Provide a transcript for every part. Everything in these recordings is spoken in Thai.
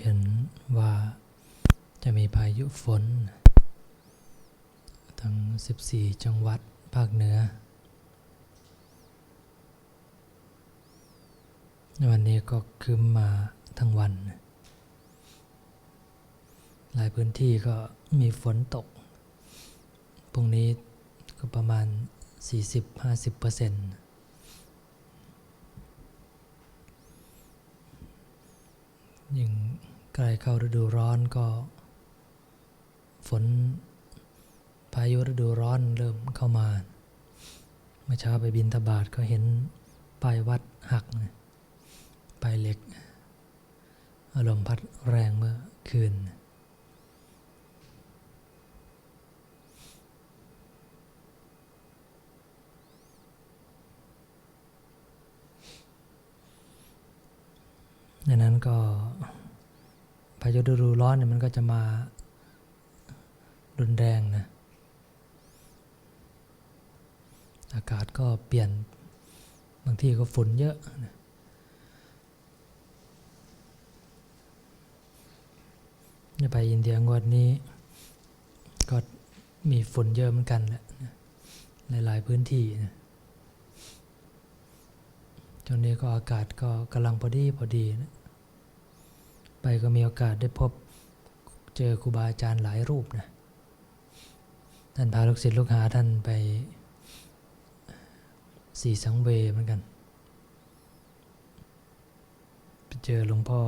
เห็นว่าจะมีพายุฝน ทั้ง 14 จังหวัดภาคเหนือ วันนี้ก็คืมมาทั้งวัน หลายพื้นที่ก็มีฝนตก พรุ่งนี้ก็ประมาณ 40-50%เปอร์เซ็นต์ยิ่ง ใกล้เข้าฤดูร้อนก็ ฝนพายุฤดูร้อนเริ่มเข้ามาเมื่อเช้าไปบินทบาทก็เห็นป้ายวัดหักป้ายเหล็ก อารมณ์พัดแรงเมื่อคืน ดังนั้นก็ พายุฤดูร้อนเนี่ยมันก็จะมารุนแรงนะ อากาศก็เปลี่ยน บางที่ก็ฝุ่นเยอะนะไปอินเดียงวดนี้ ก็มีฝุ่นเยอะเหมือนกันแหละนหลายๆพื้นที่นะช่วงนี้ก็อากาศก็กำลังพอดีพอดีนะ ไปก็มีโอกาสได้พบเจอครูบาอาจารย์หลายรูปนะท่านพาลูกศิษย์ลูกหาท่านไปสี่สังเวเหมือนกัน ไปเจอหลวงพ่อ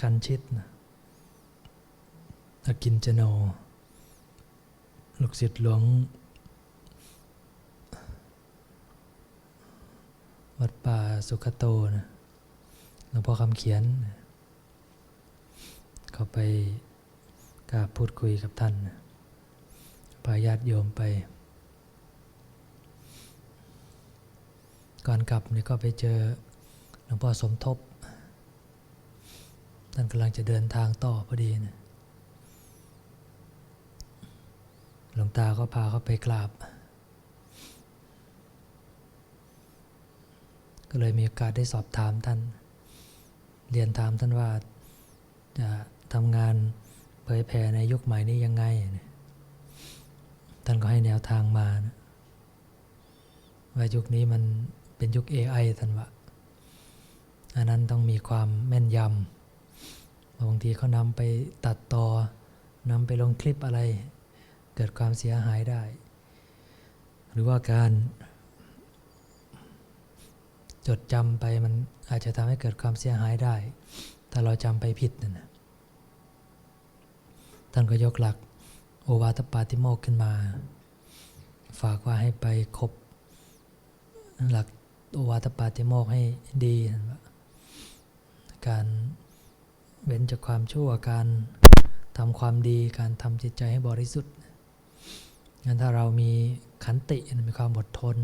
คันชิตนะอากินจโนลูกศิษย์หลวงวัดป่าสุขโตนะหลวงพ่อคำเขียน เขาไปกราบพูดคุยกับท่านพาญาติโยมไป ก่อนกลับนี่ก็ไปเจอหลวงพ่อสมทบ ท่านกำลังจะเดินทางต่อพอดีนะหลวงตาก็พาเขาไปกราบ ก็เลยมีโอกาสได้สอบถามท่าน เรียนถามท่านว่าจะ ทำงานเผยแผ่ในยุคใหม่นี้ยังไง ท่านก็ให้แนวทางมานะว่ายุคนี้มันเป็นยุค AI ท่านว่าอันนั้นต้องมีความแม่นยำบางทีเขานำไปตัดต่อนำไปลงคลิปอะไร เกิดความเสียหายได้ หรือว่าการจดจำไปมันอาจจะทำให้เกิดความเสียหายได้ ถ้าเราจำไปผิดนั่นนะ ท่านก็ยกหลักโอวาทปาติโมกขึ้นมา ฝากว่าให้ไปคบหลักโอวาทปาติโมกให้ดีการเว้นจากความชั่วการทำความดีการทำจิตใจให้บริสุทธิ์งั้นถ้าเรามีขันติมีความอดทน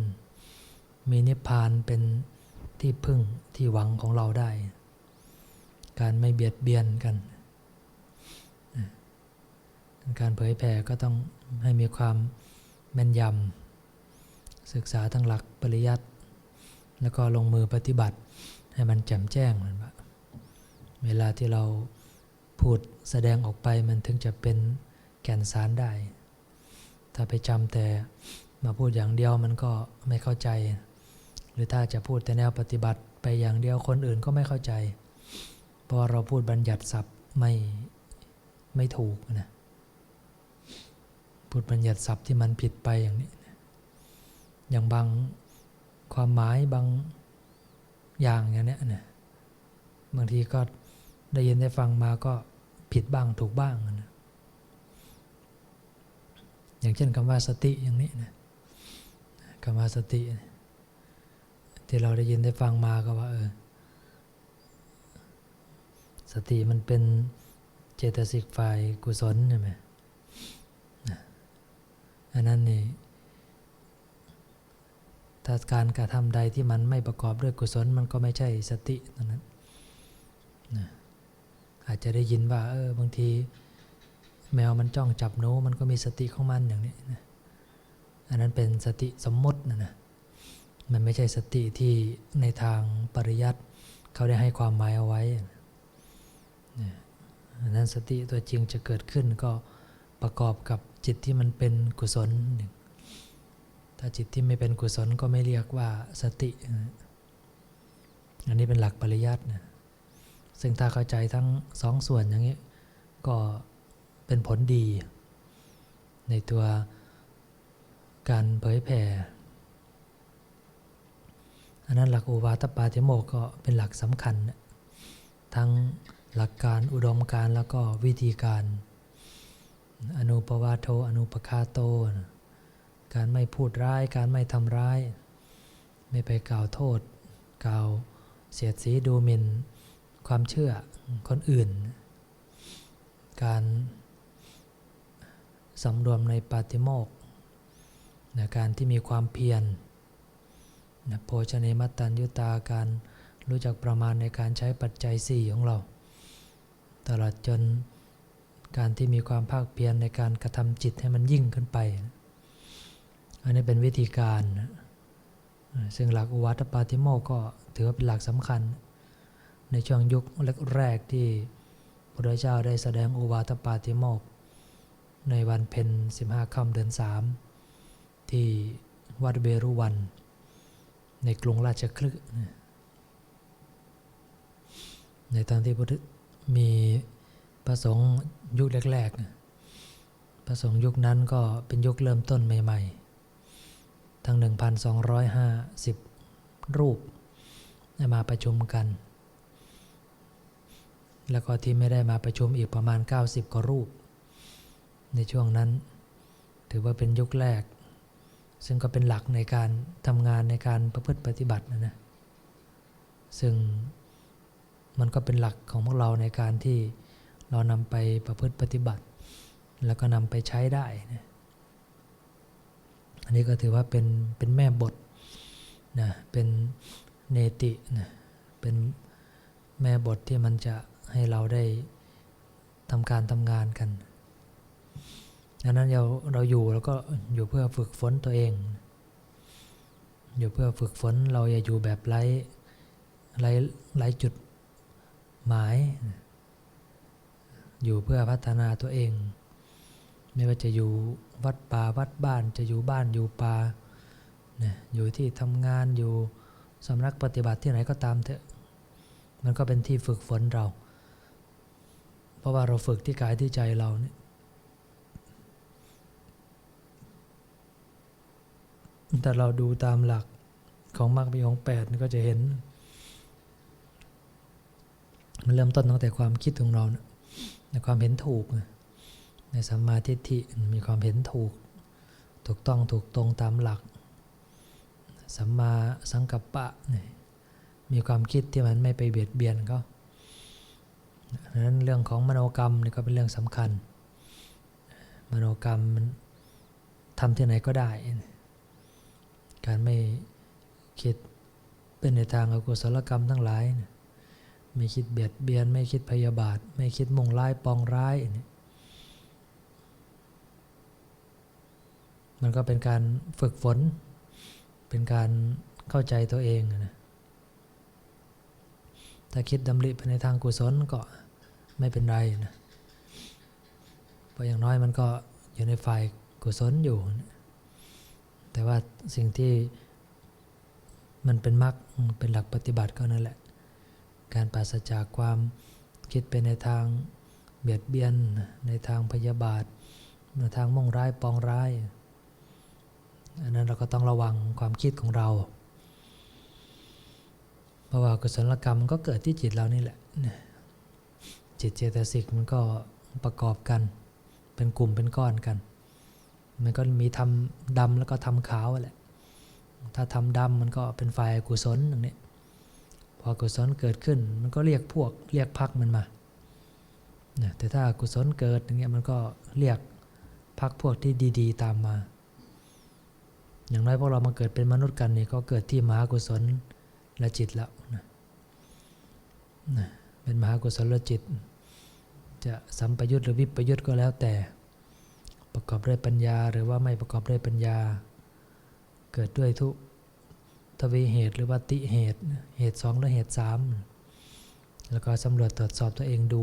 มีนิพพานเป็นที่พึ่งที่หวังของเราได้ การไม่เบียดเบียนกัน การเผยแผ่ก็ต้องให้มีความแม่นยำศึกษาทั้งหลักปริยัติแล้วก็ลงมือปฏิบัติให้มันแจ่มแจ้งมันว่าเวลาที่เราพูดแสดงออกไปมันถึงจะเป็นแก่นสารได้ ถ้าไปจำแต่มาพูดอย่างเดียวมันก็ไม่เข้าใจ หรือถ้าจะพูดแต่แนวปฏิบัติไปอย่างเดียวคนอื่นก็ไม่เข้าใจ เพราะเราพูดบัญญัติศัพท์ไม่ไม่ถูกนะ พูดบัญญัติศัพท์ที่มันผิดไปอย่างนี้ อย่างบางความหมายบางอย่างอย่างนี้นะบางทีก็ได้ยินได้ฟังมาก็ผิดบ้างถูกบ้างนะอย่างเช่นคำว่าสติอย่างนี้นะคำว่าสติ ที่เราได้ยินได้ฟังมาก็ว่าเออสติมันเป็นเจตสิกฝ่ายกุศลใช่ไหม อันนั้นนี่ถ้าการกระทำใดที่มันไม่ประกอบด้วยกุศลมันก็ไม่ใช่สตินั้นนะอาจจะได้ยินว่าเออบางที แมวมันจ้องจับหนูมันก็มีสติของมันอย่างนี้นะอันนั้นเป็นสติสมมตินะนะมันไม่ใช่สติที่ในทางปริยัติเขาได้ให้ความหมายเอาไว้นี่ยอันนั้นสติตัวจริงจะเกิดขึ้นก็ประกอบกับ จิตที่มันเป็นกุศลหนึ่งถ้าจิตที่ไม่เป็นกุศลก็ไม่เรียกว่าสติ อันนี้เป็นหลักปริยัตินะซึ่งถ้าเข้าใจทั้งสองส่วนอย่างนี้ ก็เป็นผลดี ในตัวการเผยแผ่อันนั้นหลักอุวาทปาติโมกข์ก็เป็นหลักสำคัญ ทั้งหลักการอุดมการแล้วก็วิธีการ อนุปวาโทอนุปคาโตนะการไม่พูดร้าย การไม่ทำร้าย ไม่ไปกล่าวโทษ กล่าวเสียดสีดูหมิ่นความเชื่อคนอื่น การสำรวมในปาติโมกข์นะการที่มีความเพียรนะโภชเนมัตตัญยุตาการรู้จักประมาณในการใช้ปัจจัยสี่ของเรา ตลอดจน การที่มีความภาคเพียรในการกระทำจิตให้มันยิ่งขึ้นไป อันนี้เป็นวิธีการ ซึ่งหลักอุวัตปาติโมกข์ก็ถือว่าเป็นหลักสำคัญ ในช่วงยุคแรกๆที่พระเจ้าได้แสดงอุวาทปาติโมกข์ในวันเพ็ญ15ค่ำเดือน3 ที่วัดเบรุวัน ในกรุงราชคลึนะในตอนที่พุทธมี ระสงฆ์ยุคแรกๆ พระสงฆ์ยุคนั้นก็เป็นยุคเริ่มต้นใหม่ๆ ทั้ง 1,250 รูปได้มาประชุมกัน แล้วก็ที่ไม่ได้มาประชุมอีกประมาณ 90 กว่ารูป ในช่วงนั้น ถือว่าเป็นยุคแรก ซึ่งก็เป็นหลักในการทำงานในการประพฤติปฏิบัตินะนะซึ่งมันก็เป็นหลักของพวกเราในการที่ เรานำไปประพฤติปฏิบัติ แล้วก็นำไปใช้ได้นะอันนี้ก็ถือว่าเป็นเป็นแม่บทนะเป็นเนตินะเป็นแม่บทที่มันจะให้เราได้ทำการทำงานกันดังนั้นเราเราอยู่แล้วก็อยู่เพื่อฝึกฝนตัวเอง อยู่เพื่อฝึกฝนเราอย่าอยู่แบบไร้ไร้ไร้จุดหมาย อยู่เพื่อพัฒนาตัวเอง ไม่ว่าจะอยู่วัดป่าวัดบ้านจะอยู่บ้านอยู่ป่านะอยู่ที่ทำงานอยู่สำนักปฏิบัติที่ไหนก็ตามเถอะ มันก็เป็นที่ฝึกฝนเรา เพราะว่าเราฝึกที่กายที่ใจเราเนี่ยแต่เราดูตามหลักของมรรคมีของแปดก็จะเห็น มันเริ่มต้นตั้งแต่ความคิดของเรานะ ในความเห็นถูก ในสัมมาทิฏฐิมีความเห็นถูก ถูกต้องถูกตรงตามหลัก สัมมาสังกัปปะมีความคิดที่มันไม่ไปเบียดเบียนเขาดังนั้นเรื่องของมโนกรรมนี่ก็เป็นเรื่องสำคัญ มโนกรรมมันทำที่ไหนก็ได้ การไม่คิดเป็นในทางอกุศลกรรมทั้งหลายนะ ไม่คิดเบียดเบียน ไม่คิดพยาบาท ไม่คิดมุ่งร้ายปองร้ายนี่มันก็เป็นการฝึกฝน เป็นการเข้าใจตัวเองนะถ้าคิดดำริไปในทางกุศลก็ไม่เป็นไรนะเพราะอย่างน้อยมันก็อยู่ในฝ่ายกุศลอยู่นะแต่ว่าสิ่งที่มันเป็นมรรคเป็นหลักปฏิบัติก็นั่นแหละ การปราศจากความคิดไปในทางเบียดเบียนในทางพยาบาทในทางมุ่งร้ายปองร้ายอันนั้นเราก็ต้องระวังความคิดของเรา เพราะว่ากุศลกรรมมันก็เกิดที่จิตเรานี่แหละ จิตเจตสิกมันก็ประกอบกัน เป็นกลุ่มเป็นก้อนกัน มันก็มีทำดำแล้วก็ทำขาวแหละ ถ้าทำดำมันก็เป็นฝ่ายกุศลอย่างนี้ พอกุศลเกิดขึ้นมันก็เรียกพวกเรียกพักมันมาแต่ถ้ากุศลเกิดอย่างเงี้ยมันก็เรียกพักพวกที่ดี ๆ ตามมา อย่างน้อยพวกเรามาเกิดเป็นมนุษย์กันนี่ก็เกิดที่มหากุศลและจิตแล้วนะนะเป็นมหากุศลละจิต จะสัมปยุตหรือวิปยุตก็แล้วแต่ ประกอบด้วยปัญญาหรือว่าไม่ประกอบด้วยปัญญา เกิดด้วยทุ ทวีเหตุหรือว่าติเหตุ เหตุสองหรือเหตุสามแล้วก็สำรวจตรวจสอบตัวเองดู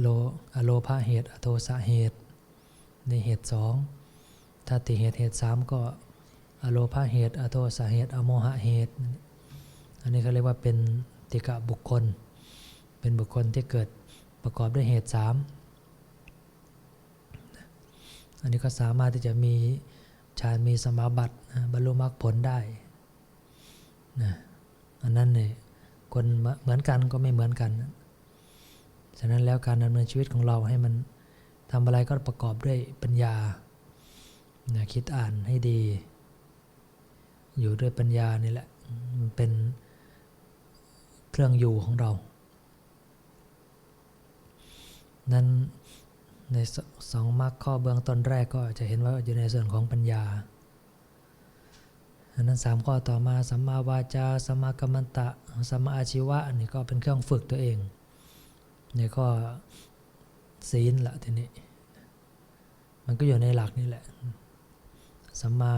โลอโลภาเหตุอโทสะเหตุ ในเหตุสองถ้าติเหตุเหตุสามก็อโลภาเหตุ อโทสะเหตุ อโมหะเหตุ อันนี้เขาเรียกว่าเป็นติกะบุคคล เป็นบุคคลที่เกิดประกอบด้วยเหตุสาม อันนี้ก็สามารถที่จะมีฌานมีสมาบัตินะบรรลุมรรคผลได้นะอันนั้นเนี่ยคนเหมือนกันก็ไม่เหมือนกัน ฉะนั้นแล้วการดำเนินชีวิตของเราให้มันทำอะไรก็ประกอบด้วยปัญญานะคิดอ่านให้ดี อยู่ด้วยปัญญานี่แหละมันเป็นเครื่องอยู่ของเรา นั้น ในสองมรรคข้อเบื้องต้นแรกก็จะเห็นว่าอยู่ในส่วนของปัญญาอันนั้นสามข้อต่อมาสัมมาวาจาสัมมากัมมันตะสัมมาอาชีวะอันนี้ก็เป็นเครื่องฝึกตัวเอง ในข้อศีลละทีนี้ มันก็อยู่ในหลักนี่แหละสัมมา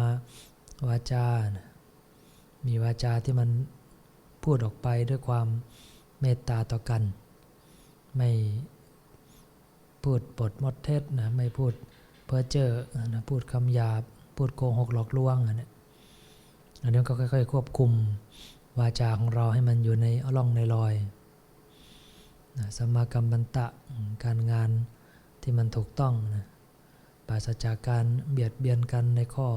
วาจา มีวาจาที่มันพูดออกไปด้วยความเมตตาต่อกัน ไม่ พูดปดมดเท็จนะไม่พูดเพ้อเจ้อนะพูดคำหยาบ พูดโกหกหลอกลวงอันนี้อันนี้ก็ค่อยๆ ควบคุมวาจาของเราให้มันอยู่ในร่องในรอยนะสมากรรมบันตะการงานที่มันถูกต้องนะปราศจากการเบียดเบียนกันในข้อ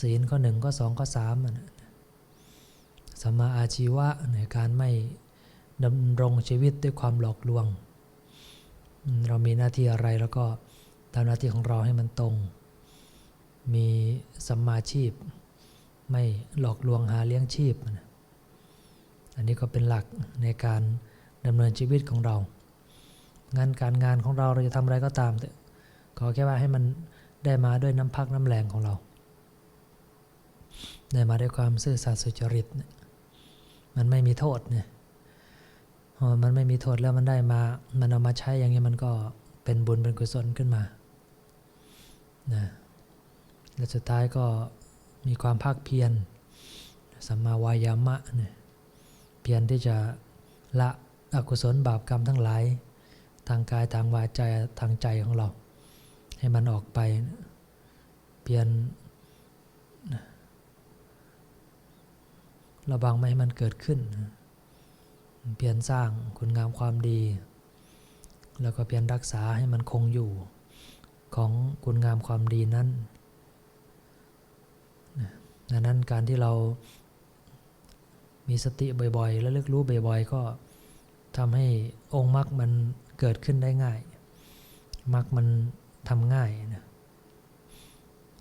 ศีลข้อหนึ่งข้อสองข้อสามนะสมมาอาชีวะในการไม่ดำรงชีวิตด้วยความหลอกลวง เรามีหน้าที่อะไรแล้วก็ทำหน้าที่ของเราให้มันตรง มีสัมมาชีพ ไม่หลอกลวงหาเลี้ยงชีพ อันนี้ก็เป็นหลักในการดำเนินชีวิตของเรา งานการงานของเราเราจะทำอะไรก็ตามแต่ขอแค่ว่าให้มันได้มาด้วยน้ำพักน้ำแรงของเรา ได้มาด้วยความซื่อสัตย์สุจริต มันไม่มีโทษเนี่ย มันไม่มีโทษแล้วมันได้มา มันเอามาใช้อย่างนี้มันก็เป็นบุญเป็นกุศลขึ้นมานะและสุดท้ายก็มีความภาคเพียรสัมมาวายามะเนี่ยเพียรที่จะละอกุศลบาปกรรมทั้งหลาย ทางกายทางวาจาทางใจของเรา ให้มันออกไป เพียรระวังไม่ให้มันเกิดขึ้น เพียรสร้างคุณงามความดี แล้วก็เพียรรักษาให้มันคงอยู่ของคุณงามความดีนั้นดังนั้นการที่เรามีสติบ่อยๆ และลึกรู้บ่อยๆ ก็ทำให้องค์มรรคมันเกิดขึ้นได้ง่ายมรรคมันทำง่ายนะ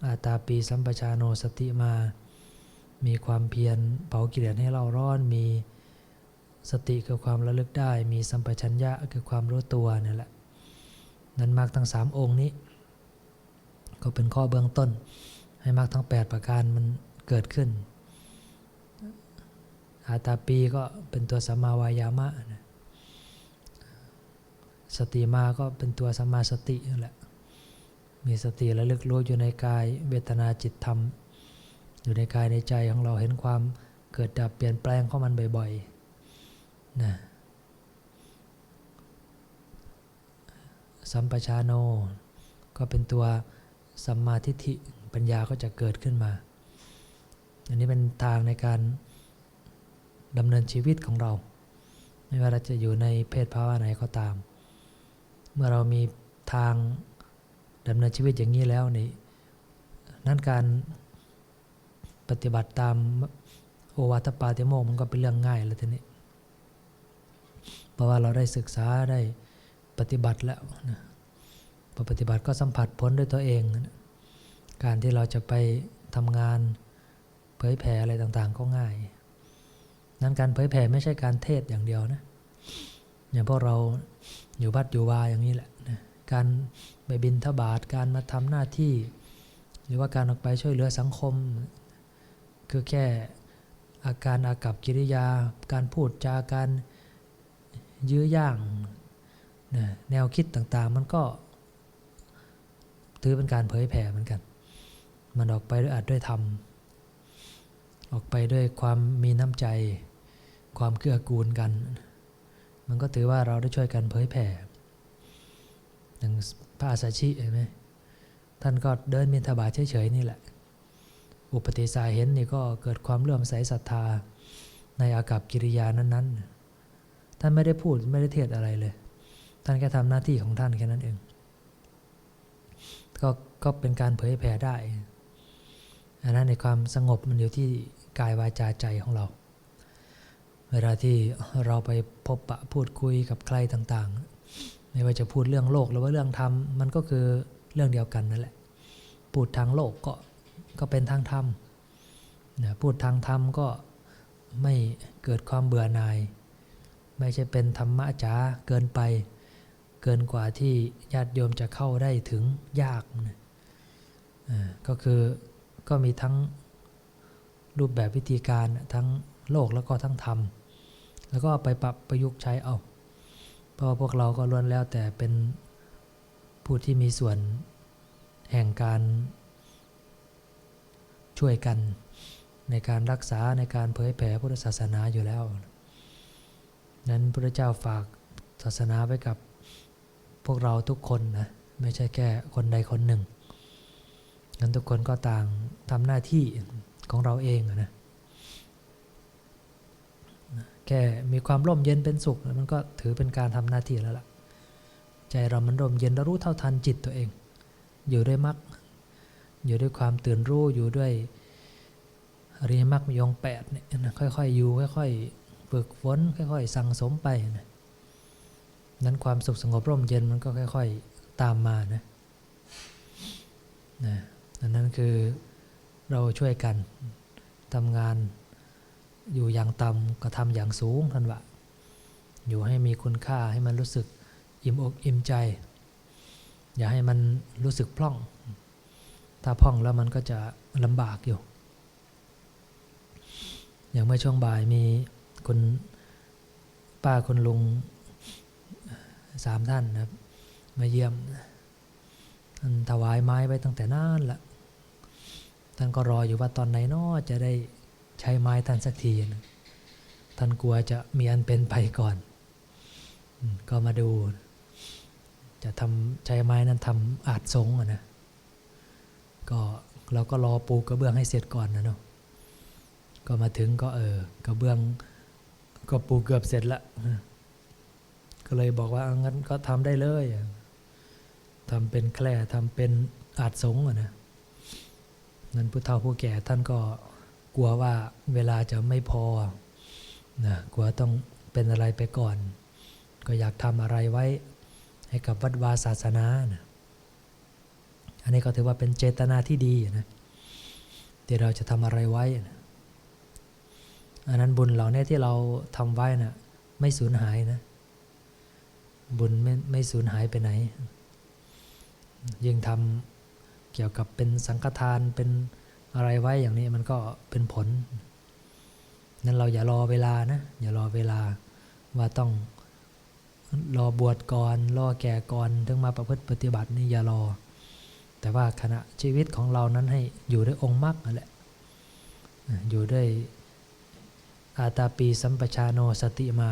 อาตาปีสัมปชาโนสติมา มีความเพียรเผากิเลสให้เราร้อนมี สติคือความระลึกได้ มีสัมปชัญญะคือความรู้ตัวนี่แหละ นั้นมรรคทั้งสามองค์นี้ ก็เป็นข้อเบื้องต้น ให้มรรคทั้ง 8 ประการมันเกิดขึ้น อาตาปีก็เป็นตัวสัมมาวายามะนะสติมาก็เป็นตัวสัมมาสตินั่นแหละ มีสติระลึกรู้อยู่ในกายเวทนาจิตธรรม อยู่ในกายในใจของเราเห็นความเกิดดับเปลี่ยนแปลงของมันบ่อยๆ นะสัมปชาโน ก็เป็นตัวสัมมาทิฏฐิปัญญาก็จะเกิดขึ้นมา อันนี้เป็นทางในการดำเนินชีวิตของเรา ไม่ว่าเราจะอยู่ในเพศภาวะไหนก็ตาม เมื่อเรามีทางดำเนินชีวิตอย่างนี้แล้วนี่นั่นการปฏิบัติตามโอวาทปาติโมกมันก็เป็นเรื่องง่ายเลยทีนี้ เพราะว่าเราได้ศึกษาได้ปฏิบัติแล้วนะพอปฏิบัติก็สัมผัสผลด้วยตัวเองนะการที่เราจะไปทำงานเผยแผ่อะไรต่างๆ ก็ง่าย นั้นการเผยแผ่ไม่ใช่การเทศอย่างเดียวนะ อย่างพวกเราอยู่วัดอยู่วาอย่างนี้แหละนะการไปบินทบาทการมาทำหน้าที่ หรือว่าการออกไปช่วยเหลือสังคม คือแค่อาการอากับกิริยา การพูดจาการ ยื้อย่างนะแนวคิดต่างๆ มันก็ ถือเป็นการเผยแผ่เหมือนกัน มันออกไปด้วยอัดด้วยธรรมออกไปด้วยความมีน้ำใจ ความเกื้อกูลกัน มันก็ถือว่าเราได้ช่วยกันเผยแผ่อย่างพระอาสาชิเห็นไหมท่านก็เดินมินทบาทเฉยๆนี่แหละ อุปติสายเห็นนี่ก็เกิดความเลื่อมใสศรัทธาในอากับกิริยานั้น ๆ ท่านไม่ได้พูดไม่ได้เทศอะไรเลย ท่านแค่ทำหน้าที่ของท่านแค่นั้นเองก็ก็เป็นการเผยแผ่ได้อันนั้นในความสงบมันอยู่ที่กายวาจาใจของเรา เวลาที่เราไปพบปะพูดคุยกับใครต่างๆ ไม่ว่าจะพูดเรื่องโลกหรือว่าเรื่องธรรมมันก็คือเรื่องเดียวกันนั่นแหละ พูดทางโลกก็ก็เป็นทางธรรมนะพูดทางธรรมก็ไม่เกิดความเบื่อหน่าย ไม่ใช่เป็นธรรมะจ๋าเกินไป เกินกว่าที่ญาติโยมจะเข้าได้ถึงยากนะก็คือก็มีทั้งรูปแบบวิธีการทั้งโลกแล้วก็ทั้งธรรม แล้วก็ไปปรับประยุกต์ใช้เอาเพราะว่าพวกเราก็ล้วนแล้วแต่เป็นผู้ที่มีส่วนแห่งการช่วยกันในการรักษาในการเผยแผ่พุทธศาสนาอยู่แล้ว นั้นพระเจ้าฝากศาสนาไว้กับพวกเราทุกคนนะไม่ใช่แค่คนใดคนหนึ่งนั้นทุกคนก็ต่างทำหน้าที่ของเราเองนะแค่มีความร่มเย็นเป็นสุขมันก็ถือเป็นการทำหน้าที่แล้วล่ะ ใจเรามันร่มเย็นเรารู้เท่าทันจิตตัวเอง อยู่ด้วยมรรคอยู่ด้วยความตื่นรู้อยู่ด้วยอริยมรรคมีองแปดเนี่ยค่อยๆอยู่ค่อย ๆ ฝึกฝนค่อยๆ สั่งสมไปนะนั้นความสุขสงบร่มเย็นมันก็ค่อย ๆ ตามมานะนะอันนั้นคือเราช่วยกันทำงานอยู่อย่างต่ำก็ทำอย่างสูงท่านว่าอยู่ให้มีคุณค่าให้มันรู้สึกอิ่มอกอิ่มใจ อย่าให้มันรู้สึกพร่อง ถ้าพร่องแล้วมันก็จะลำบากอยู่ อย่างเมื่อช่วงบ่ายมี คุณป้าคุณลุงสามท่านนะครับ มาเยี่ยมท่านถวายไม้ไว้ตั้งแต่นานละท่านก็รออยู่ว่าตอนไหนนอจะได้ใช้ไม้ท่านสักทีนะท่านกลัวจะมีอันเป็นไปก่อน ก็มาดู จะทำใช้ไม้นั้นทำอาจสงฆ์อะนะก็เราก็รอปูกระเบื้องให้เสร็จก่อนนะเนาะก็มาถึงก็เออกระเบื้อง ก็ปูเกือบเสร็จละก็เลยบอกว่างั้นก็ทำได้เลยทำเป็นแคร่ทำเป็นอาจสงฆ์อะนะนั้นผู้เฒ่าผู้แก่ท่านก็กลัวว่าเวลาจะไม่พอนะกลัวต้องเป็นอะไรไปก่อน ก็อยากทำอะไรไว้ให้กับวัดวาศาสนานะอันนี้ก็ถือว่าเป็นเจตนาที่ดีนะที่เราจะทำอะไรไว้นะ อันนั้นบุญเหล่านี้ที่เราทำไว้นะ่ะไม่สูญหายนะ บุญไม่ไม่สูญหายไปไหน ยิ่งทำเกี่ยวกับเป็นสังฆทานเป็นอะไรไว้อย่างนี้มันก็เป็นผล นั้นเราอย่ารอเวลานะ อย่ารอเวลาว่าต้องรอบวชก่อนรอแก่ก่อนถึงมาประพฤติปฏิบัตินี่อย่ารอ แต่ว่าขณะชีวิตของเรานั้นให้อยู่ด้วยองค์มรรคนั่นแหละอยู่ด้วย อาตาปีสัมปชาโนสติมา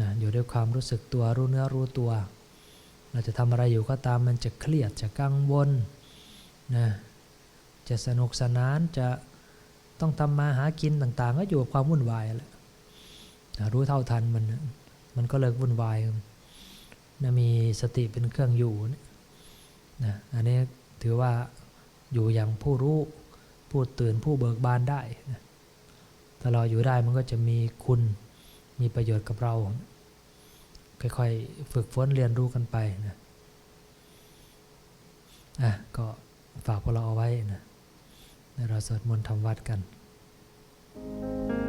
นะอยู่ด้วยความรู้สึกตัวรู้เนื้อรู้ตัว เราจะทำอะไรอยู่ก็ตามมันจะเครียดจะกังวลนะจะสนุกสนานจะต้องทำมาหากินต่างๆ ก็อยู่กับความวุ่นวายแหละนะรู้เท่าทันมันมันก็เลิกวุ่นวายนะมีสติเป็นเครื่องอยู่นะอันนี้ถือว่าอยู่อย่างผู้รู้ผู้ตื่นผู้เบิกบานได้นะ ถ้าเราอยู่ได้มันก็จะมีคุณมีประโยชน์กับเรา ค่อยๆ ฝึกฝนเรียนรู้กันไปนะอะก็ฝากพวกเราเอาไว้นะเราสวดมนต์ทำวัดกัน「